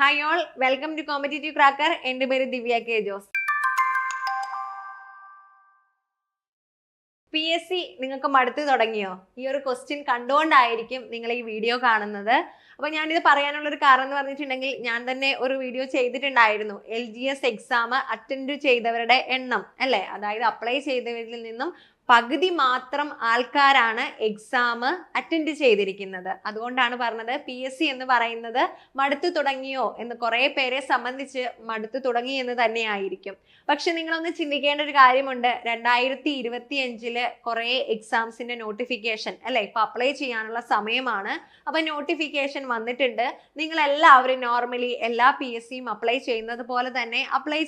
Hi all welcome to competitive cracker എന്റെ പേര് Divya K Jose. P S C നിങ്ങൾക്ക് മടുത്തു തുടങ്ങിയോ? ഈ ഒരു ക്വസ്റ്റ്യൻ കണ്ടുകൊണ്ടായിരിക്കും നിങ്ങൾ ഈ വീഡിയോ കാണുന്നത്. അപ്പൊ ഞാനിത് പറയാനുള്ള ഒരു കാരണം എന്ന് പറഞ്ഞിട്ടുണ്ടെങ്കിൽ ഞാൻ തന്നെ ഒരു വീഡിയോ ചെയ്തിട്ടുണ്ടായിരുന്നു. L G S exam attend ചെയ്തവരുടെ എണ്ണം അല്ലേ? അതായത് അപ്ലൈ ചെയ്തവരിൽ നിന്നും പകുതി മാത്രം ആൾക്കാരാണ് എക്സാം അറ്റൻഡ് ചെയ്തിരിക്കുന്നത്. അതുകൊണ്ടാണ് പറഞ്ഞത് പി എസ് സി എന്ന് പറയുന്നത് മടുത്തു തുടങ്ങിയോ എന്ന് കുറേ പേരെ സംബന്ധിച്ച് മടുത്തു തുടങ്ങി എന്ന് തന്നെയായിരിക്കും പക്ഷെ നിങ്ങളൊന്ന് ചിന്തിക്കേണ്ട ഒരു കാര്യമുണ്ട്. രണ്ടായിരത്തി ഇരുപത്തി അഞ്ചിൽ കുറേ എക്സാംസിന്റെ നോട്ടിഫിക്കേഷൻ അല്ലെ? ഇപ്പൊ അപ്ലൈ ചെയ്യാനുള്ള സമയമാണ്. അപ്പൊ നോട്ടിഫിക്കേഷൻ വന്നിട്ടുണ്ട്. നിങ്ങൾ എല്ലാവരും നോർമലി എല്ലാ പി എസ് സിയും അപ്ലൈ ചെയ്യുന്നത് പോലെ തന്നെ അപ്ലൈ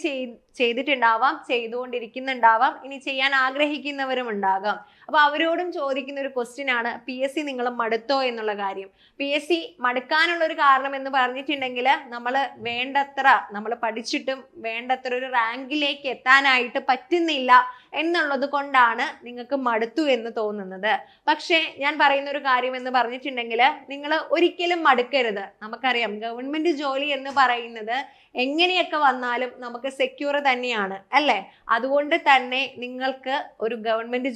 ചെയ്തിട്ടുണ്ടാവാം ചെയ്തുകൊണ്ടിരിക്കുന്നുണ്ടാവാം ഇനി ചെയ്യാൻ ആഗ്രഹിക്കുന്നവരും ഉണ്ടാകാം അപ്പൊ അവരോടും ചോദിക്കുന്ന ഒരു ക്വസ്റ്റ്യൻ ആണ് പി എസ് സി നിങ്ങൾ മടുത്തോ? എന്നുള്ള കാര്യം. പി എസ് സി മടുക്കാനുള്ള ഒരു കാരണം എന്ന് പറഞ്ഞിട്ടുണ്ടെങ്കിൽ നമ്മൾ വേണ്ടത്ര നമ്മൾ പഠിച്ചിട്ടും വേണ്ടത്ര ഒരു റാങ്കിലേക്ക് എത്താനായിട്ട് പറ്റുന്നില്ല എന്നുള്ളത് കൊണ്ടാണ് നിങ്ങൾക്ക് മടുത്തു എന്ന് തോന്നുന്നത്. പക്ഷേ ഞാൻ പറയുന്ന ഒരു കാര്യം എന്ന് പറഞ്ഞിട്ടുണ്ടെങ്കിൽ നിങ്ങൾ ഒരിക്കലും മടുക്കരുത്. നമുക്കറിയാം ഗവൺമെന്റ് ജോലി എന്ന് പറയുന്നത് എങ്ങനെയൊക്കെ വന്നാലും നമുക്ക് സെക്യൂർ തന്നെയാണ് അല്ലേ? അതുകൊണ്ട് തന്നെ നിങ്ങൾക്ക് ഒരു ഗവൺമെന്റ്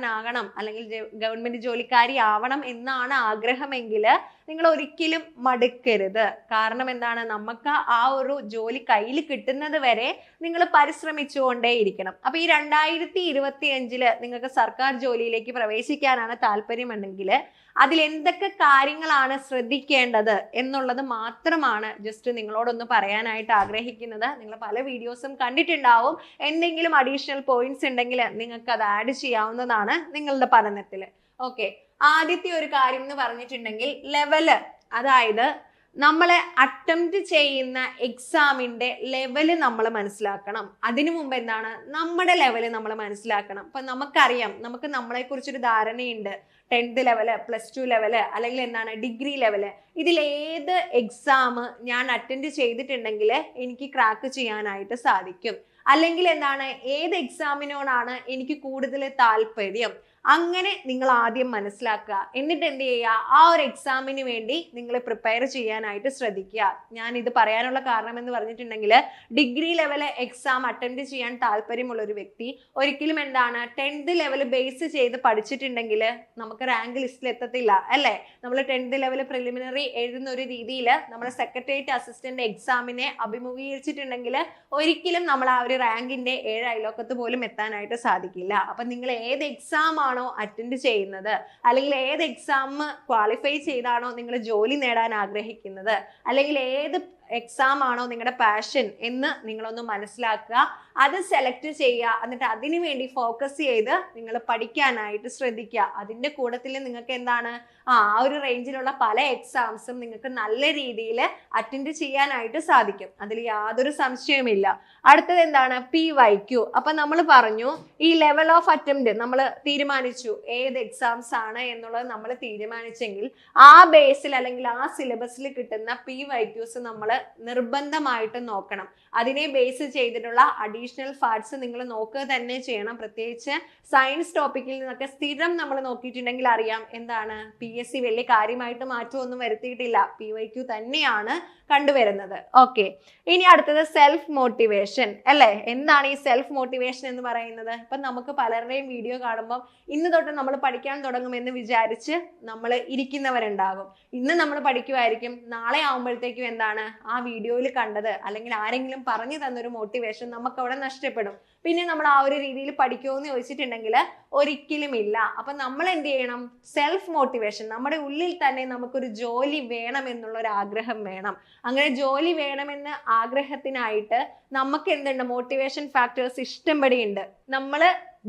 ജോലിക്കാരനാകണം അല്ലെങ്കിൽ ഗവൺമെന്റ് ജോലിക്കാരി ആവണം എന്നാണ് ആഗ്രഹമെങ്കിൽ നിങ്ങൾ ഒരിക്കലും മടുക്കരുത്. കാരണം എന്താണ്? നമുക്ക് ആ ഒരു ജോലി കയ്യിൽ കിട്ടുന്നത് വരെ നിങ്ങൾ പരിശ്രമിച്ചുകൊണ്ടേയിരിക്കണം. അപ്പൊ ഈ രണ്ടായിരത്തി ഇരുപത്തി അഞ്ചിൽ നിങ്ങൾക്ക് സർക്കാർ ജോലിയിലേക്ക് പ്രവേശിക്കാനാണ് താല്പര്യമുണ്ടെങ്കിൽ അതിൽ എന്തൊക്കെ കാര്യങ്ങളാണ് ശ്രദ്ധിക്കേണ്ടത് എന്നുള്ളത് മാത്രമാണ് ജസ്റ്റ് നിങ്ങളോടൊന്ന് പറയാനായിട്ട് ആഗ്രഹിക്കുന്നത്. നിങ്ങൾ പല വീഡിയോസും കണ്ടിട്ടുണ്ടാവും. എന്തെങ്കിലും അഡീഷണൽ പോയിന്റ്സ് ഉണ്ടെങ്കിൽ നിങ്ങൾക്ക് അത് ആഡ് ചെയ്യാവുന്നതാണ് നിങ്ങളുടെ പഠനത്തിൽ ഓക്കെ ആദ്യത്തെ ഒരു കാര്യം എന്ന് പറഞ്ഞിട്ടുണ്ടെങ്കിൽ ലെവൽ അതായത് നമ്മളെ അറ്റംപ്റ്റ് ചെയ്യുന്ന എക്സാമിന്റെ ലെവൽ നമ്മൾ മനസ്സിലാക്കണം. അതിനു മുമ്പ് എന്താണ്? നമ്മുടെ ലെവൽ നമ്മൾ മനസ്സിലാക്കണം. അപ്പൊ നമുക്കറിയാം നമുക്ക് നമ്മളെ കുറിച്ചൊരു ധാരണയുണ്ട്. Tenth level plus two level അല്ലെങ്കിൽ എന്താണ്? ഡിഗ്രി ലെവൽ ഇതിൽ ഏത് എക്സാം ഞാൻ അറ്റൻഡ് ചെയ്തിട്ടുണ്ടെങ്കിൽ എനിക്ക് ക്രാക്ക് ചെയ്യാനായിട്ട് സാധിക്കും. അല്ലെങ്കിൽ എന്താണ്? ഏത് എക്സാമിനോടാണ് എനിക്ക് കൂടുതൽ താല്പര്യം? അങ്ങനെ നിങ്ങൾ ആദ്യം മനസ്സിലാക്കുക. എന്നിട്ട് എന്ത് ചെയ്യുക? ആ ഒരു എക്സാമിന് വേണ്ടി നിങ്ങൾ പ്രിപ്പയർ ചെയ്യാനായിട്ട് ശ്രദ്ധിക്കുക. ഞാൻ ഇത് പറയാനുള്ള കാരണം എന്ന് പറഞ്ഞിട്ടുണ്ടെങ്കിൽ ഡിഗ്രി ലെവൽ എക്സാം അറ്റൻഡ് ചെയ്യാൻ താല്പര്യമുള്ള ഒരു വ്യക്തി ഒരിക്കലും എന്താണ് ടെൻത്ത് ലെവൽ ബേസ് ചെയ്ത് പഠിച്ചിട്ടുണ്ടെങ്കിൽ നമുക്ക് റാങ്ക് ലിസ്റ്റിൽ എത്തത്തില്ല അല്ലേ? നമ്മൾ ടെൻത്ത് ലെവൽ പ്രിലിമിനറി എഴുതുന്ന ഒരു രീതിയിൽ നമ്മൾ സെക്രട്ടേറിയറ്റ് അസിസ്റ്റന്റ് എക്സാമിനെ അഭിമുഖീകരിച്ചിട്ടുണ്ടെങ്കിൽ ഒരിക്കലും നമ്മൾ ആ ഒരു റാങ്കിന്റെ ഏഴ് അയലോക്കത്ത് പോലും എത്താനായിട്ട് സാധിക്കില്ല. അപ്പൊ നിങ്ങൾ ഏത് എക്സാം ആണോ അറ്റൻഡ് ചെയ്യുന്നത്? അല്ലെങ്കിൽ ഏത് എക്സാം ക്വാളിഫൈ ചെയ്താണോ നിങ്ങൾ ജോലി നേടാൻ ആഗ്രഹിക്കുന്നത്? അല്ലെങ്കിൽ ഏത് എക്സാം ആണോ നിങ്ങളുടെ പാഷൻ എന്ന് നിങ്ങളൊന്ന് മനസ്സിലാക്കുക. അത് സെലക്ട് ചെയ്യുക. എന്നിട്ട് അതിനു വേണ്ടി ഫോക്കസ് ചെയ്ത് നിങ്ങൾ പഠിക്കാനായിട്ട് ശ്രദ്ധിക്കുക. അതിന്റെ കൂട്ടത്തിൽ നിങ്ങൾക്ക് എന്താണ്? ആ ആ ഒരു റേഞ്ചിലുള്ള പല എക്സാംസും നിങ്ങൾക്ക് നല്ല രീതിയിൽ അറ്റൻഡ് ചെയ്യാനായിട്ട് സാധിക്കും. അതിൽ യാതൊരു സംശയവുമില്ല അടുത്തത് എന്താണ്? പി വൈ ക്യു അപ്പം നമ്മൾ പറഞ്ഞു ഈ ലെവൽ ഓഫ് അറ്റംപ്റ്റ് നമ്മൾ തീരുമാനിച്ചു. ഏത് എക്സാംസ് ആണ് എന്നുള്ളത് നമ്മൾ തീരുമാനിച്ചെങ്കിൽ ആ ബേസിൽ അല്ലെങ്കിൽ ആ സിലബസിൽ കിട്ടുന്ന പി വൈ ക്യൂസ് നമ്മൾ നിർബന്ധമായിട്ട് നോക്കണം. അതിനെ ബേസ് ചെയ്തിട്ടുള്ള അഡീഷണൽ ഫാർട്സ് നിങ്ങൾ നോക്കുക തന്നെ ചെയ്യണം. പ്രത്യേകിച്ച് സയൻസ് ടോപ്പിക്കിൽ നിന്നൊക്കെ സ്ഥിരം നമ്മൾ നോക്കിയിട്ടുണ്ടെങ്കിൽ അറിയാം എന്താണ് പി എസ് സി വലിയ കാര്യമായിട്ട് മാറ്റമൊന്നും വരുത്തിയിട്ടില്ല. പി വൈ ക്യു തന്നെയാണ് കണ്ടുവരുന്നത്. ഓക്കെ ഇനി അടുത്തത് സെൽഫ് മോട്ടിവേഷൻ അല്ലേ? എന്താണ് ഈ സെൽഫ് മോട്ടിവേഷൻ എന്ന് പറയുന്നത്? ഇപ്പൊ നമുക്ക് പലരുടെയും വീഡിയോ കാണുമ്പോൾ ഇന്ന് തൊട്ട് നമ്മൾ പഠിക്കാൻ തുടങ്ങുമെന്ന് വിചാരിച്ച് നമ്മൾ ഇരിക്കുന്നവരുണ്ടാകും. ഇന്ന് നമ്മൾ പഠിക്കുമായിരിക്കും നാളെ ആകുമ്പോഴത്തേക്കും എന്താണ്? ആ വീഡിയോയിൽ കണ്ടത് അല്ലെങ്കിൽ ആരെങ്കിലും പറഞ്ഞു തന്നൊരു മോട്ടിവേഷൻ നമുക്ക് അവിടെ നഷ്ടപ്പെടും. പിന്നെ നമ്മൾ ആ ഒരു രീതിയിൽ പഠിക്കുമോ എന്ന് ചോദിച്ചിട്ടുണ്ടെങ്കിൽ ഒരിക്കലും ഇല്ല. അപ്പൊ നമ്മൾ എന്ത് ചെയ്യണം? സെൽഫ് മോട്ടിവേഷൻ നമ്മുടെ ഉള്ളിൽ തന്നെ നമുക്കൊരു ജോലി വേണം എന്നുള്ള ഒരു ആഗ്രഹം വേണം. അങ്ങനെ ജോലി വേണമെന്ന ആഗ്രഹത്തിനായിട്ട് നമുക്ക് എന്തുണ്ട്? മോട്ടിവേഷൻ ഫാക്ടേഴ്സ് ഇഷ്ടംപടിയുണ്ട് നമ്മൾ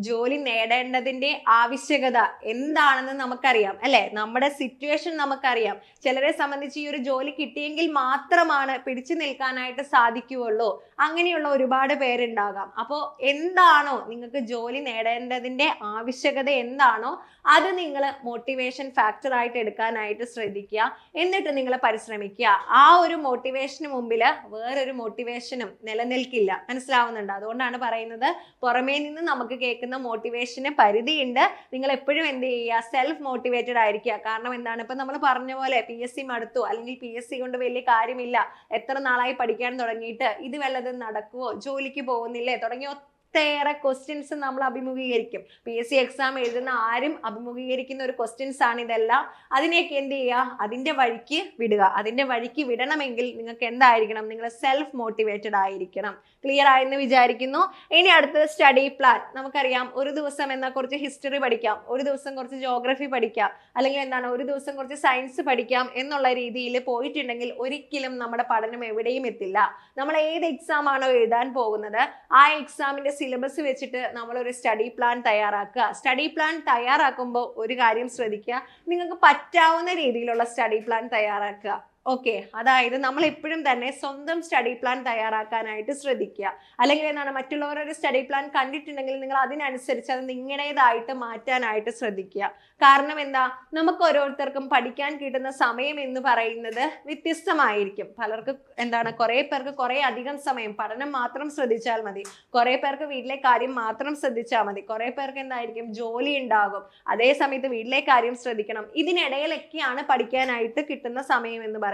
ജോലി നേടേണ്ടതിന്റെ ആവശ്യകത എന്താണെന്ന് നമുക്കറിയാം അല്ലെ? നമ്മുടെ സിറ്റുവേഷൻ നമുക്കറിയാം. ചിലരെ സംബന്ധിച്ച് ഈ ഒരു ജോലി കിട്ടിയെങ്കിൽ മാത്രമാണ് പിടിച്ചു നിൽക്കാനായിട്ട് സാധിക്കുകയുള്ളൂ. അങ്ങനെയുള്ള ഒരുപാട് പേരുണ്ടാകാം. അപ്പോൾ എന്താണോ നിങ്ങൾക്ക് ജോലി നേടേണ്ടതിന്റെ ആവശ്യകത എന്താണോ അത് നിങ്ങൾ മോട്ടിവേഷൻ ഫാക്ടർ ആയിട്ട് എടുക്കാനായിട്ട് ശ്രദ്ധിക്കുക. എന്നിട്ട് നിങ്ങൾ പരിശ്രമിക്കുക. ആ ഒരു മോട്ടിവേഷന് മുമ്പിൽ വേറൊരു മോട്ടിവേഷനും നിലനിൽക്കില്ല. മനസ്സിലാവുന്നുണ്ട്? അതുകൊണ്ടാണ് പറയുന്നത് പുറമേ നിന്ന് നമുക്ക് കേൾക്കാൻ തന്നേക്കുന്ന മോട്ടിവേഷന് പരിധിയുണ്ട്. നിങ്ങൾ എപ്പോഴും എന്ത് ചെയ്യുക? സെൽഫ് മോട്ടിവേറ്റഡ് ആയിരിക്കുക. കാരണം എന്താണ്? ഇപ്പൊ നമ്മൾ പറഞ്ഞ പോലെ പി എസ് സി മടുത്തു. അല്ലെങ്കിൽ പി എസ് സി കൊണ്ട് വലിയ കാര്യമില്ല. എത്ര നാളായി പഠിക്കാൻ തുടങ്ങിയിട്ട്? ഇത് വല്ലതും നടക്കുവോ? ജോലിക്ക് പോകുന്നില്ലേ? തുടങ്ങിയ ഒട്ടേറെ ക്വസ്റ്റ്യൻസ് നമ്മൾ അഭിമുഖീകരിക്കും. പി എസ് സി എക്സാം എഴുതുന്ന ആരും അഭിമുഖീകരിക്കുന്ന ഒരു ക്വസ്റ്റ്യൻസ് ആണ് ഇതെല്ലാം. അതിനെയൊക്കെ എന്ത് ചെയ്യുക? അതിന്റെ വഴിക്ക് വിടുക. അതിന്റെ വഴിക്ക് വിടണമെങ്കിൽ നിങ്ങൾക്ക് എന്തായിരിക്കണം? നിങ്ങൾ സെൽഫ് മോട്ടിവേറ്റഡ് ആയിരിക്കണം. ക്ലിയർ ആയെന്ന് വിചാരിക്കുന്നു. ഇനി അടുത്തത് സ്റ്റഡി പ്ലാൻ നമുക്കറിയാം ഒരു ദിവസം എന്നാൽ കുറച്ച് ഹിസ്റ്ററി പഠിക്കാം ഒരു ദിവസം കുറച്ച് ജോഗ്രഫി പഠിക്കാം അല്ലെങ്കിൽ എന്താണ് ഒരു ദിവസം കുറച്ച് സയൻസ് പഠിക്കാം എന്നുള്ള രീതിയിൽ പോയിട്ടുണ്ടെങ്കിൽ ഒരിക്കലും നമ്മുടെ പഠനം എവിടെയും എത്തില്ല. നമ്മൾ ഏത് എക്സാം ആണോ എഴുതാൻ പോകുന്നത് ആ എക്സാമിന്റെ സിലബസ് വെച്ചിട്ട് നമ്മൾ ഒരു സ്റ്റഡി പ്ലാൻ തയ്യാറാക്കുക. സ്റ്റഡി പ്ലാൻ തയ്യാറാക്കുമ്പോൾ ഒരു കാര്യം ശ്രദ്ധിക്കുക. നിങ്ങൾക്ക് പറ്റാവുന്ന രീതിയിലുള്ള സ്റ്റഡി പ്ലാൻ തയ്യാറാക്കുക. ഓക്കെ അതായത് നമ്മൾ എപ്പോഴും തന്നെ സ്വന്തം സ്റ്റഡി പ്ലാൻ തയ്യാറാക്കാനായിട്ട് ശ്രദ്ധിക്കുക. അല്ലെങ്കിൽ എന്താണ് മറ്റുള്ളവരൊരു സ്റ്റഡി പ്ലാൻ കണ്ടിട്ടുണ്ടെങ്കിൽ നിങ്ങൾ അതിനനുസരിച്ച് അത് നിങ്ങളുടേതായിട്ട് മാറ്റാനായിട്ട് ശ്രദ്ധിക്കുക. കാരണം എന്താ? നമുക്ക് ഓരോരുത്തർക്കും പഠിക്കാൻ കിട്ടുന്ന സമയം എന്ന് പറയുന്നത് വ്യത്യസ്തമായിരിക്കും. പലർക്ക് എന്താണ്? കുറേ പേർക്ക് കുറേ അധികം സമയം പഠനം മാത്രം ശ്രദ്ധിച്ചാൽ മതി. കുറേ പേർക്ക് വീട്ടിലെ കാര്യം മാത്രം ശ്രദ്ധിച്ചാൽ മതി. കുറേ പേർക്ക് എന്തായിരിക്കും? ജോലി ഉണ്ടാകും. അതേ സമയത്ത് വീട്ടിലെ കാര്യം ശ്രദ്ധിക്കണം. ഇതിനിടയിലൊക്കെയാണ് പഠിക്കാനായിട്ട് കിട്ടുന്ന സമയം എന്ന് പറയുന്നത്.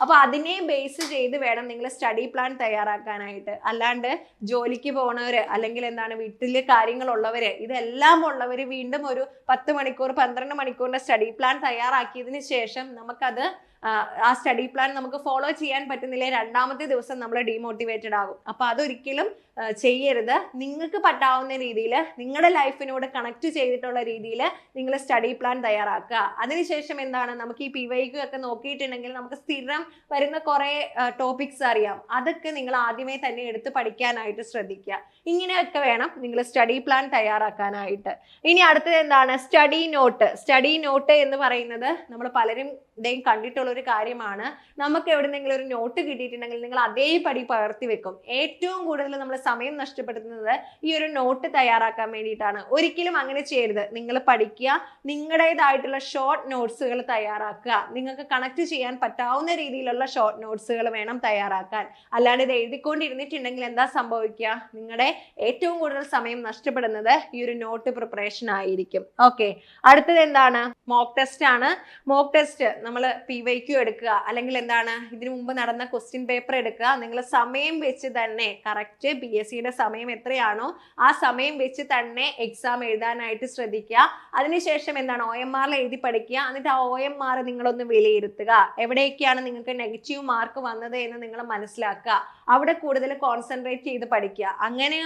അപ്പൊ അതിനെ ബേസ് ചെയ്ത് വേണം നിങ്ങൾ സ്റ്റഡി പ്ലാൻ തയ്യാറാക്കാനായിട്ട്. അല്ലാണ്ട് ജോലിക്ക് പോണവര് അല്ലെങ്കിൽ എന്താണ് വീട്ടിൽ കാര്യങ്ങളുള്ളവര് ഇതെല്ലാം ഉള്ളവര് വീണ്ടും ഒരു പത്ത് മണിക്കൂർ പന്ത്രണ്ട് മണിക്കൂറിന്റെ സ്റ്റഡി പ്ലാൻ തയ്യാറാക്കിയതിന് ശേഷം നമുക്കത് ആ, സ്റ്റഡി പ്ലാൻ നമുക്ക് ഫോളോ ചെയ്യാൻ പറ്റുന്നില്ല? രണ്ടാമത്തെ ദിവസം നമ്മൾ ഡീമോട്ടിവേറ്റഡ് ആകും. അപ്പൊ അതൊരിക്കലും ചെയ്യരുത്. നിങ്ങൾക്ക് പറ്റാവുന്ന രീതിയിൽ നിങ്ങളുടെ ലൈഫിനോട് കണക്ട് ചെയ്തിട്ടുള്ള രീതിയിൽ നിങ്ങൾ സ്റ്റഡി പ്ലാൻ തയ്യാറാക്കുക. അതിനുശേഷം എന്താണ്? നമുക്ക് ഈ പി വൈക്യു ഒക്കെ നോക്കിയിട്ടുണ്ടെങ്കിൽ നമുക്ക് സ്ഥിരം വരുന്ന കുറേ ടോപ്പിക്സ് അറിയാം. അതൊക്കെ നിങ്ങൾ ആദ്യമേ തന്നെ എടുത്ത് പഠിക്കാനായിട്ട് ശ്രദ്ധിക്കുക. ഇങ്ങനെയൊക്കെ വേണം നിങ്ങൾ സ്റ്റഡി പ്ലാൻ തയ്യാറാക്കാനായിട്ട്. ഇനി അടുത്തത് എന്താണ്? സ്റ്റഡി നോട്ട് സ്റ്റഡി നോട്ട് എന്ന് പറയുന്നത് നമ്മൾ പലരും ഇതേയും കണ്ടിട്ടുള്ള ഒരു കാര്യമാണ്. നമുക്ക് എവിടെന്നെങ്കിലും ഒരു നോട്ട് കിട്ടിയിട്ടുണ്ടെങ്കിൽ നിങ്ങൾ അതേപടി പകർത്തി വെക്കും. ഏറ്റവും കൂടുതൽ നമ്മൾ സമയം നഷ്ടപ്പെടുത്തുന്നത് ഈ ഒരു നോട്ട് തയ്യാറാക്കാൻ വേണ്ടിയിട്ടാണ്. ഒരിക്കലും അങ്ങനെ ചെയ്യരുത്. നിങ്ങൾ പഠിക്കുക നിങ്ങളുടേതായിട്ടുള്ള ഷോർട്ട് നോട്ട്സുകൾ തയ്യാറാക്കുക. നിങ്ങൾക്ക് കണക്ട് ചെയ്യാൻ പറ്റാവുന്ന രീതിയിലുള്ള ഷോർട്ട് നോട്ട്സുകൾ വേണം തയ്യാറാക്കാൻ. അല്ലാണ്ട് ഇത് എഴുതിക്കൊണ്ടിരുന്നിട്ടുണ്ടെങ്കിൽ എന്താ സംഭവിക്കുക? നിങ്ങളുടെ ഏറ്റവും കൂടുതൽ സമയം നഷ്ടപ്പെടുന്നത് ഈ ഒരു നോട്ട് പ്രിപ്പറേഷൻ ആയിരിക്കും. ഓക്കെ അടുത്തത് എന്താണ്? മോക്ക് ടെസ്റ്റ് ആണ്. മോക്ക് ടെസ്റ്റ് നമ്മൾ പി വൈ ക്യു എടുക്കുക. അല്ലെങ്കിൽ എന്താണ്? ഇതിനു മുമ്പ് നടന്ന ക്വസ്റ്റ്യൻ പേപ്പർ എടുക്കുക. നിങ്ങൾ സമയം വെച്ച് തന്നെ കറക്റ്റ് പി എസ് സിയുടെ സമയം എത്രയാണോ ആ സമയം വെച്ച് തന്നെ എക്സാം എഴുതാനായിട്ട് ശ്രദ്ധിക്കുക. അതിനുശേഷം എന്താണ്? ഒ എം ആറിൽ എഴുതി പഠിക്കുക. എന്നിട്ട് ആ ഒ എം ആർ നിങ്ങളൊന്ന് വിലയിരുത്തുക. എവിടെയൊക്കെയാണ് നിങ്ങൾക്ക് നെഗറ്റീവ് മാർക്ക് വന്നത് എന്ന് നിങ്ങൾ മനസ്സിലാക്കുക. അവിടെ കൂടുതൽ കോൺസെൻട്രേറ്റ് ചെയ്ത് പഠിക്കുക. അങ്ങനെ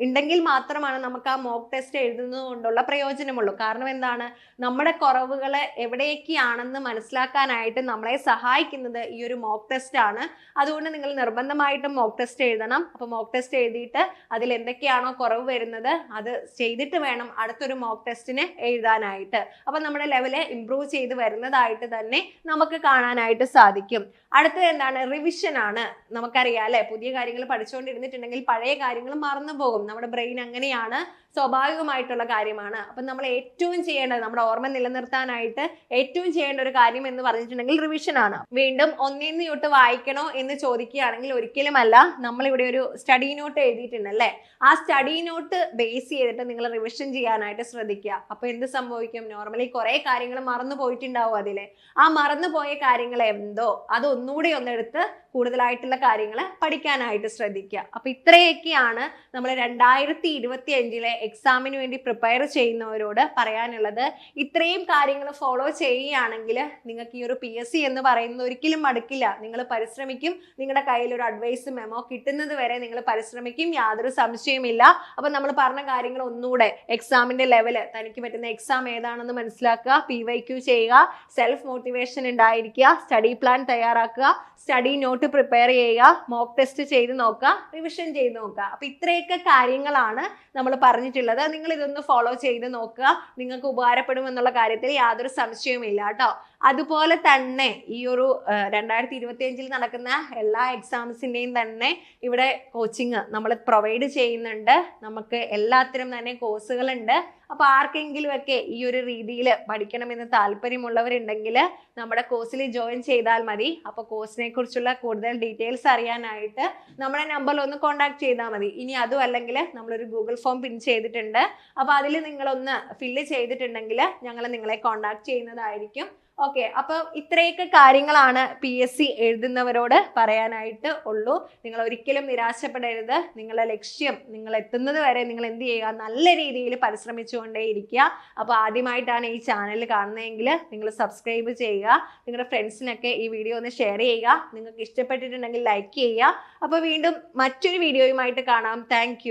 ഉണ്ടെങ്കിൽ മാത്രമാണ് നമുക്ക് ആ മോക്ക് ടെസ്റ്റ് എഴുതുന്നത് കൊണ്ടുള്ള പ്രയോജനമുള്ളൂ. കാരണം എന്താണ്? നമ്മുടെ കുറവുകൾ എവിടെയൊക്കെയാണെന്ന് മനസ്സിലാക്കാനായിട്ട് നമ്മളെ സഹായിക്കുന്നത് ഈ ഒരു മോക്ക് ടെസ്റ്റ് ആണ്. അതുകൊണ്ട് നിങ്ങൾ നിർബന്ധമായിട്ടും മോക്ക് ടെസ്റ്റ് എഴുതണം. അപ്പോൾ മോക്ക് ടെസ്റ്റ് എഴുതിയിട്ട് അതിൽ എന്തൊക്കെയാണോ കുറവ് വരുന്നത് അത് ചെയ്തിട്ട് വേണം അടുത്തൊരു മോക്ക് ടെസ്റ്റിന് എഴുതാനായിട്ട്. അപ്പോൾ നമ്മുടെ ലെവൽ ഇമ്പ്രൂവ് ചെയ്ത് വരുന്നതായിട്ട് തന്നെ നമുക്ക് കാണാനായിട്ട് സാധിക്കും. അടുത്തത് എന്താണ്? റിവിഷൻ ആണ്. നമുക്കറിയാം അല്ലെ? പുതിയ കാര്യങ്ങൾ പഠിച്ചുകൊണ്ടിരുന്നിട്ടുണ്ടെങ്കിൽ പഴയ കാര്യങ്ങൾ മറന്നു പോകും നമ്മുടെ ബ്രെയിൻ അങ്ങനെയാണ് സ്വാഭാവികമായിട്ടുള്ള കാര്യമാണ്. അപ്പം നമ്മൾ ഏറ്റവും ചെയ്യേണ്ടത് നമ്മുടെ ഓർമ്മ നിലനിർത്താനായിട്ട് ഏറ്റവും ചെയ്യേണ്ട ഒരു കാര്യം എന്ന് പറഞ്ഞിട്ടുണ്ടെങ്കിൽ റിവിഷൻ ആണ്. വീണ്ടും ഒന്നിന്ന് തൊട്ട് വായിക്കണോ എന്ന് ചോദിക്കുകയാണെങ്കിൽ ഒരിക്കലുമല്ല. നമ്മൾ ഇവിടെ ഒരു സ്റ്റഡി നോട്ട് എഴുതിയിട്ടുണ്ട് അല്ലേ? ആ സ്റ്റഡി നോട്ട് ബേസ് ചെയ്തിട്ട് നിങ്ങൾ റിവിഷൻ ചെയ്യാനായിട്ട് ശ്രദ്ധിക്കുക. അപ്പോൾ എന്ത് സംഭവിക്കും? നോർമലി കുറേ കാര്യങ്ങൾ മറന്നു പോയിട്ടുണ്ടാവും അതിലെ ആ മറന്നു പോയ കാര്യങ്ങൾ എന്തോ? അത് ഒന്നുകൂടി ഒന്നെടുത്ത് കൂടുതലായിട്ടുള്ള കാര്യങ്ങൾ പഠിക്കാനായിട്ട് ശ്രദ്ധിക്കുക. അപ്പൊ ഇത്രയൊക്കെയാണ് നമ്മൾ രണ്ടായിരത്തി ഇരുപത്തി അഞ്ചിലെ എക്സാമിന് വേണ്ടി പ്രിപ്പയർ ചെയ്യുന്നവരോട് പറയാനുള്ളത്. ഇത്രയും കാര്യങ്ങൾ ഫോളോ ചെയ്യുകയാണെങ്കിൽ നിങ്ങൾക്ക് ഈ ഒരു പി എസ് സി എന്ന് പറയുന്നത് ഒരിക്കലും മടുക്കില്ല. നിങ്ങൾ പരിശ്രമിക്കും. നിങ്ങളുടെ കയ്യിൽ ഒരു അഡ്വൈസ് മെമോ കിട്ടുന്നത് വരെ നിങ്ങൾ പരിശ്രമിക്കും. യാതൊരു സംശയമില്ല അപ്പൊ നമ്മൾ പറഞ്ഞ കാര്യങ്ങൾ ഒന്നുകൂടെ എക്സാമിന്റെ ലെവൽ തനിക്ക് പറ്റുന്ന എക്സാം ഏതാണെന്ന് മനസ്സിലാക്കുക. പി വൈ ക്യൂ ചെയ്യുക. സെൽഫ് മോട്ടിവേഷൻ ഉണ്ടായിരിക്കുക. സ്റ്റഡി പ്ലാൻ തയ്യാറാക്കുക. സ്റ്റഡി നോട്ട് പ്രിപ്പയർ ചെയ്യുക മോക്ക് ടെസ്റ്റ് ചെയ്ത് നോക്കുക റിവിഷൻ ചെയ്ത് നോക്കുക. അപ്പൊ ഇത്രയൊക്കെ കാര്യങ്ങളാണ് നമ്മൾ പറഞ്ഞിട്ടുള്ളത്. നിങ്ങൾ ഇതൊന്ന് ഫോളോ ചെയ്ത് നോക്കുക. നിങ്ങൾക്ക് ഉപകാരപ്പെടും എന്നുള്ള കാര്യത്തിൽ യാതൊരു സംശയവുമില്ല കേട്ടോ. അതുപോലെ തന്നെ ഈ ഒരു രണ്ടായിരത്തി ഇരുപത്തിയഞ്ചിൽ നടക്കുന്ന എല്ലാ എക്സാംസിന്റെയും തന്നെ ഇവിടെ കോച്ചിങ് നമ്മൾ പ്രൊവൈഡ് ചെയ്യുന്നുണ്ട്. നമുക്ക് എല്ലാത്തിനും തന്നെ കോഴ്സുകളുണ്ട് അപ്പോൾ ആർക്കെങ്കിലും ഒക്കെ ഈ ഒരു രീതിയിൽ പഠിക്കണമെന്ന് താല്പര്യമുള്ളവരുണ്ടെങ്കിൽ നമ്മുടെ കോഴ്സിൽ ജോയിൻ ചെയ്താൽ മതി. അപ്പോൾ കോഴ്സിനെ കുറിച്ചുള്ള കൂടുതൽ ഡീറ്റെയിൽസ് അറിയാനായിട്ട് നമ്മുടെ നമ്പറിൽ ഒന്ന് കോൺടാക്ട് ചെയ്താൽ മതി. ഇനി അതും അല്ലെങ്കിൽ നമ്മളൊരു ഗൂഗിൾ ഫോം പിൻ ചെയ്തിട്ടുണ്ട്. അപ്പോൾ അതിൽ നിങ്ങളൊന്ന് ഫില്ല് ചെയ്തിട്ടുണ്ടെങ്കിൽ ഞങ്ങൾ നിങ്ങളെ കോൺടാക്ട് ചെയ്യുന്നതായിരിക്കും. ഓക്കെ അപ്പോൾ ഇത്രയൊക്കെ കാര്യങ്ങളാണ് പി എസ് സി എഴുതുന്നവരോട് പറയാനായിട്ട് ഉള്ളൂ. നിങ്ങൾ ഒരിക്കലും നിരാശപ്പെടരുത്. നിങ്ങളുടെ ലക്ഷ്യം നിങ്ങൾ എത്തുന്നത് വരെ നിങ്ങൾ എന്ത് ചെയ്യുക? നല്ല രീതിയിൽ പരിശ്രമിച്ചുകൊണ്ടേ ഇരിക്കുക. അപ്പോൾ ആദ്യമായിട്ടാണ് ഈ ചാനൽ കാണുന്നതെങ്കിൽ നിങ്ങൾ സബ്സ്ക്രൈബ് ചെയ്യുക. നിങ്ങളുടെ ഫ്രണ്ട്സിനൊക്കെ ഈ വീഡിയോ ഒന്ന് ഷെയർ ചെയ്യുക. നിങ്ങൾക്ക് ഇഷ്ടപ്പെട്ടിട്ടുണ്ടെങ്കിൽ ലൈക്ക് ചെയ്യുക. അപ്പോൾ വീണ്ടും മറ്റൊരു വീഡിയോയുമായിട്ട് കാണാം. താങ്ക്